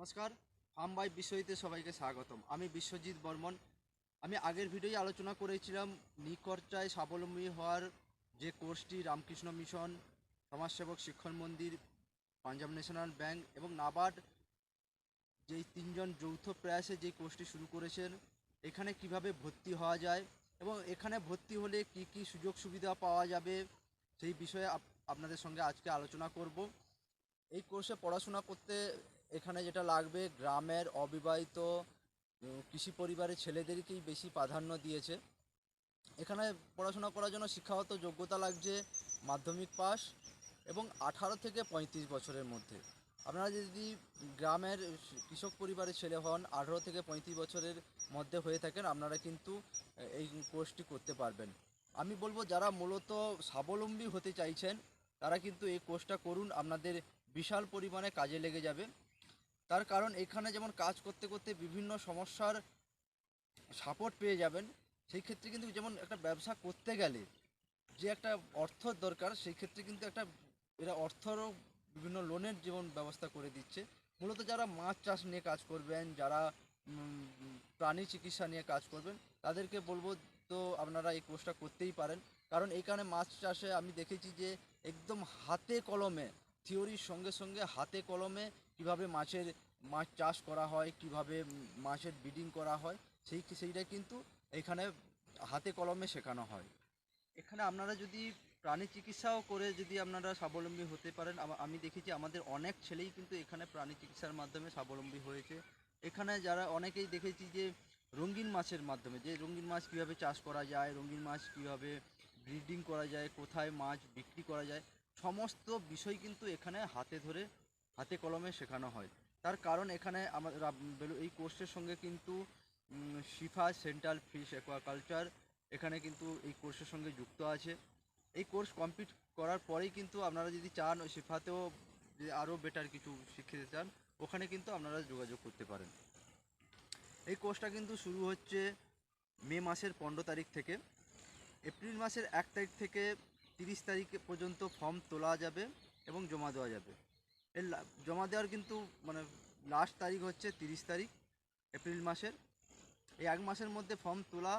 নমস্কার, farm by বিশ্বজিতে সবাইকে স্বাগতম। আমি বিশ্বজিৎ বর্মন। আমি আগের ভিডিওই আলোচনা করেছিলাম নিকর্চায় স্বাবলম্বী হওয়ার যে কোর্সটি, রামকৃষ্ণ মিশন, সমাজসেবক শিক্ষণ মন্দির, পাঞ্জাব ন্যাশনাল ব্যাংক এবং নাবার্ড, যেই তিনজন যৌথ প্রয়াসে যেই কোর্সটি শুরু করেছেন, এখানে কীভাবে ভর্তি হওয়া যায় এবং এখানে ভর্তি হলে কি কি সুযোগ সুবিধা পাওয়া যাবে, সেই বিষয়ে আপ- আপনাদের সঙ্গে আজকে আলোচনা করব। এই কোর্সে পড়াশোনা করতে এখানে যেটা লাগবে, গ্রামের অবিবাহিত কৃষি পরিবারের ছেলেদেরকেই বেশি প্রাধান্য দিয়েছে। এখানে পড়াশোনা করার জন্য শিক্ষাগত যোগ্যতা লাগছে মাধ্যমিক পাস এবং আঠারো থেকে পঁয়ত্রিশ বছরের মধ্যে। আপনারা যদি গ্রামের কৃষক পরিবারের ছেলে হন, আঠারো থেকে পঁয়ত্রিশ বছরের মধ্যে হয়ে থাকেন, আপনারা কিন্তু এই কোর্সটি করতে পারবেন। আমি বলব, যারা মূলত স্বাবলম্বী হতে চাইছেন, তারা কিন্তু এই কোর্সটা করুন। আপনাদের বিশাল পরিমাণে কাজে লেগে যাবে। তার কারণ এখানে যেমন কাজ করতে করতে বিভিন্ন সমস্যার সাপোর্ট পেয়ে যাবেন, সেই ক্ষেত্রে কিন্তু যেমন একটা ব্যবসা করতে গেলে যে একটা অর্থর দরকার, সেই ক্ষেত্রে কিন্তু একটা, এরা অর্থরও বিভিন্ন লোনের যেমন ব্যবস্থা করে দিচ্ছে। মূলত যারা মাছ চাষ নিয়ে কাজ করবেন, যারা প্রাণী চিকিৎসা নিয়ে কাজ করবেন, তাদেরকে বলব তো আপনারা এই কোর্সটা করতেই পারেন। কারণ এইখানে মাছ চাষে আমি দেখেছি যে একদম হাতে কলমে থিওরির সঙ্গে সঙ্গে হাতে কলমে কীভাবে মাছের মাছ চাষ করা হয়, কীভাবে মাছের ব্রিডিং করা হয়, সেই সেইটা কিন্তু এখানে হাতে কলমে শেখানো হয়। এখানে আপনারা যদি প্রাণী চিকিৎসাও করে যদি আপনারা স্বাবলম্বী হতে পারেন, আমি দেখেছি আমাদের অনেক ছেলেই কিন্তু এখানে প্রাণী চিকিৎসার মাধ্যমে স্বাবলম্বী হয়েছে। এখানে যারা অনেকেই দেখেছি যে রঙিন মাছের মাধ্যমে, যে রঙিন মাছ কীভাবে চাষ করা যায়, রঙিন মাছ কীভাবে ব্রিডিং করা যায়, কোথায় মাছ বিক্রি করা যায়, সমস্ত বিষয় কিন্তু এখানে হাতে ধরে, হাতে কলমে শেখানো হয়। তার কারণ এখানে আমার এই কোর্সের সঙ্গে কিন্তু শিফা, সেন্ট্রাল ফিশ অ্যাকোয়াকালচার এখানে কিন্তু এই কোর্সের সঙ্গে যুক্ত আছে। এই কোর্স কমপ্লিট করার পরেই কিন্তু আপনারা যদি চান, ওই শিফাতেও আরও বেটার কিছু শিখতে চান, ওখানে কিন্তু আপনারা যোগাযোগ করতে পারেন। এই কোর্সটা কিন্তু শুরু হচ্ছে মে মাসের পনেরো তারিখ থেকে। এপ্রিল মাসের এক তারিখ থেকে তিরিশ তারিখ পর্যন্ত ফর্ম তোলা যাবে এবং জমা দেওয়া যাবে। এর জমা দেওয়ার কিন্তু মানে লাস্ট তারিখ হচ্ছে তিরিশ তারিখ, এপ্রিল মাসের। এই এক মাসের মধ্যে ফর্ম তোলা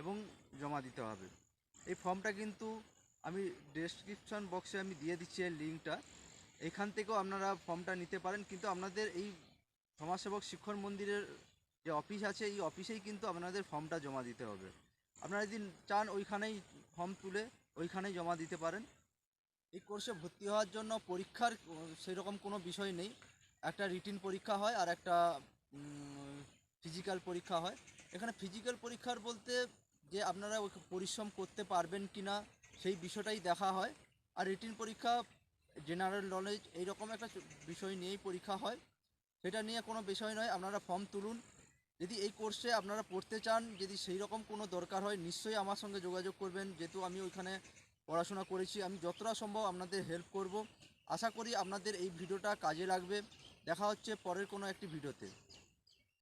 এবং জমা দিতে হবে। এই ফর্মটা কিন্তু আমি ডেসক্রিপশন বক্সে আমি দিয়ে দিচ্ছি এর লিঙ্কটা এখান থেকেও আপনারা ফর্মটা নিতে পারেন, কিন্তু আপনাদের এই সমাজসেবক শিক্ষণ মন্দিরের যে অফিস আছে, এই অফিসেই কিন্তু আপনাদের ফর্মটা জমা দিতে হবে। আপনারা যদি চান ওইখানেই ফর্ম তুলে ওইখানেই জমা দিতে পারেন। এই কোর্সে ভর্তি হওয়ার জন্য পরীক্ষার সেই রকম কোনো বিষয় নেই। একটা রিটিন পরীক্ষা হয় আর একটা ফিজিক্যাল পরীক্ষা হয়। এখানে ফিজিক্যাল পরীক্ষার বলতে যে আপনারা পরিশ্রম করতে পারবেন কি না সেই বিষয়টাই দেখা হয়। আর রিটিন পরীক্ষা জেনারেল নলেজ এইরকম একটা বিষয় নিয়েই পরীক্ষা হয়। সেটা নিয়ে কোনো বিষয় নয়, আপনারা ফর্ম তুলুন। যদি এই কোর্সে আপনারা পড়তে চান, যদি সেই রকম কোনো দরকার হয়, নিশ্চয়ই আমার সঙ্গে যোগাযোগ করবেন। যেহেতু আমি ওইখানে পড়াশোনা করেছি, আমি যতটা সম্ভব আপনাদের হেল্প করব। আশা করি আপনাদের এই ভিডিওটা কাজে লাগবে। দেখা হচ্ছে পরের কোনো একটি ভিডিওতে।